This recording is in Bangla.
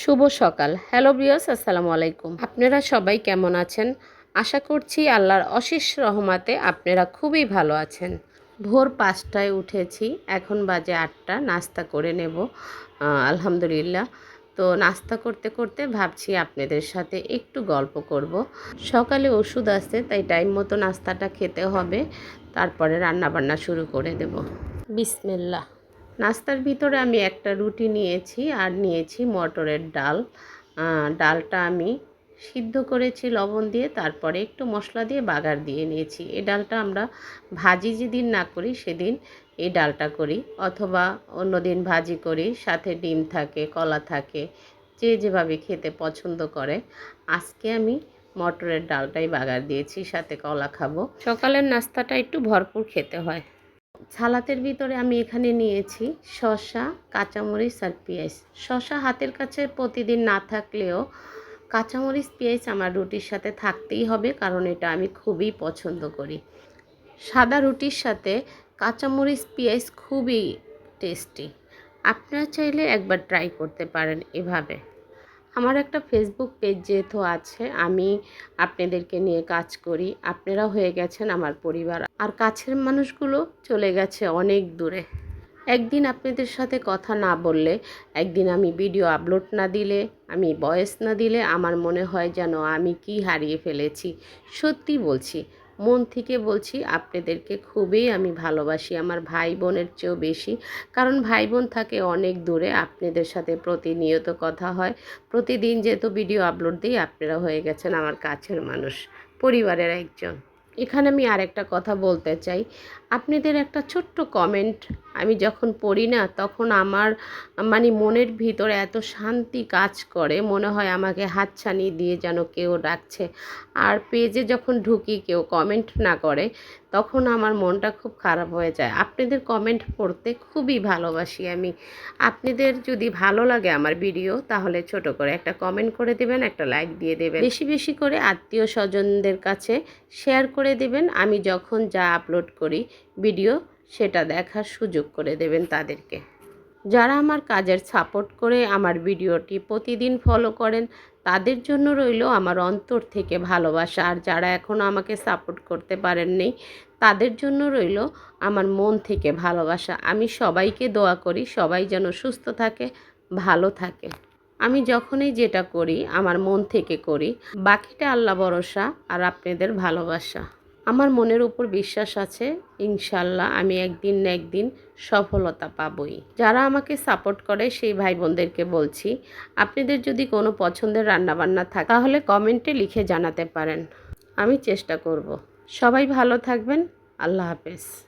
শুভ সকাল। হ্যালো বিয়স আসসালামু আলাইকুম। আপনারা সবাই কেমন আছেন? আশা করছি আল্লাহর অশেষ রহমাতে আপনারা খুবই ভালো আছেন। ভোর পাঁচটায় উঠেছি, এখন বাজে আটটা, নাস্তা করে নেব আলহামদুলিল্লাহ। তো নাস্তা করতে করতে ভাবছি আপনাদের সাথে একটু গল্প করব। সকালে ওষুধ আছে, তাই টাইম মতো নাস্তাটা খেতে হবে, তারপরে রান্না বান্না শুরু করে দেব। বিসমিল্লাহ। নাস্তার ভিতরে আমি একটা রুটি নিয়েছি আর নিয়েছি মটরের ডাল। ডালটা আমি সিদ্ধ করেছি লবণ দিয়ে, তারপরে একটু মশলা দিয়ে বাগার দিয়ে নিয়েছি। এই ডালটা আমরা ভাজি যেদিন না করি সেদিন এই ডালটা করি, অথবা অন্য দিন ভাজি করি, সাথে ডিম থাকে, কলা থাকে, যে যেভাবে খেতে পছন্দ করে। আজকে আমি মটরের ডালটাই বাগার দিয়েছি, সাথে কলা খাব। সকালের নাস্তাটা একটু ভরপুর খেতে হয়। সালাতের ভিতরে আমি এখানে নিয়েছি শসা, কাঁচামরিচ আর পেঁয়াজ। শসা হাতের কাছে প্রতিদিন না থাকলেও কাঁচামরিচ, পেঁয়াজ আমার রুটির সাথে থাকতেই হবে, কারণ এটা আমি খুবই পছন্দ করি। সাদা রুটির সাথে কাঁচামরিচ, পেঁয়াজ খুবই টেস্টি। আপনারা চাইলে একবার ট্রাই করতে পারেন এভাবে। আমার একটা ফেসবুক পেজ যেহেতু আছে, আমি আপনাদেরকে নিয়ে কাজ করি। আপনারা হয়ে গেছেন আমার পরিবার। আর কাছের মানুষগুলো চলে গেছে অনেক দূরে। একদিন আপনাদের সাথে কথা না বললে, একদিন আমি ভিডিও আপলোড না দিলে, আমি ভয়েস না দিলে আমার মনে হয় যেন আমি কি হারিয়ে ফেলেছি। সত্যি বলছি মন থেকে বলছি, আপনাদেরকে খুবই আমি ভালোবাসি, আমার ভাই বোনের চেয়েও বেশি। কারণ ভাই বোন থাকে অনেক দূরে, আপনাদের সাথে প্রতিনিয়ত কথা হয়। প্রতিদিন যেহেতু ভিডিও আপলোড দিই, আপনারা হয়ে গেছেন আমার কাছের মানুষ, পরিবারের একজন। এখানে আমি আরেকটা কথা বলতে চাই। আপনাদের একটা ছোট্ট কমেন্ট আমি যখন পড়ি না, তখন আমার মানে মনের ভিতরে এত শান্তি কাজ করে, মনে হয় আমাকে হাত হাতছানি দিয়ে যেন কেউ ডাকছে। আর পেজে যখন ঢুকি, কেউ কমেন্ট না করে, তখন আমার মনটা খুব খারাপ হয়ে যায়। আপনাদের কমেন্ট পড়তে খুবই ভালোবাসি আমি। আপনাদের যদি ভালো লাগে আমার ভিডিও তাহলে ছোট করে একটা কমেন্ট করে দেবেন, একটা লাইক দিয়ে দেবেন। বেশি বেশি করে আত্মীয় স্বজনদের কাছে শেয়ার করে দেবেন। আমি যখন যা আপলোড করি ভিডিও সেটা দেখার সুযোগ করে দেবেন তাদেরকে। যারা আমার কাজের সাপোর্ট করে আমার ভিডিওটি প্রতিদিন ফলো করেন, তাদের জন্য রইল আমার অন্তর থেকে ভালোবাসা। আর যারা এখনও আমাকে সাপোর্ট করতে পারেননি, তাদের জন্য রইল আমার মন থেকে ভালোবাসা। আমি সবাইকে দোয়া করি, সবাই যেন সুস্থ থাকে, ভালো থাকে। আমি যখনই যেটা করি, আমার মন থেকে করি। বাকিটা আল্লাহ ভরসা আর আপনাদের ভালোবাসা। আমার মনের উপর বিশ্বাস আছে, ইনশাল্লাহ আমি একদিন না একদিন সফলতা পাবই। যারা আমাকে সাপোর্ট করে, সেই ভাই বোনদেরকে বলছি, আপনাদের যদি কোনো পছন্দের রান্নাবান্না থাকে, তাহলে কমেন্টে লিখে জানাতে পারেন। আমি চেষ্টা করব। সবাই ভালো থাকবেন। আল্লাহ হাফেজ।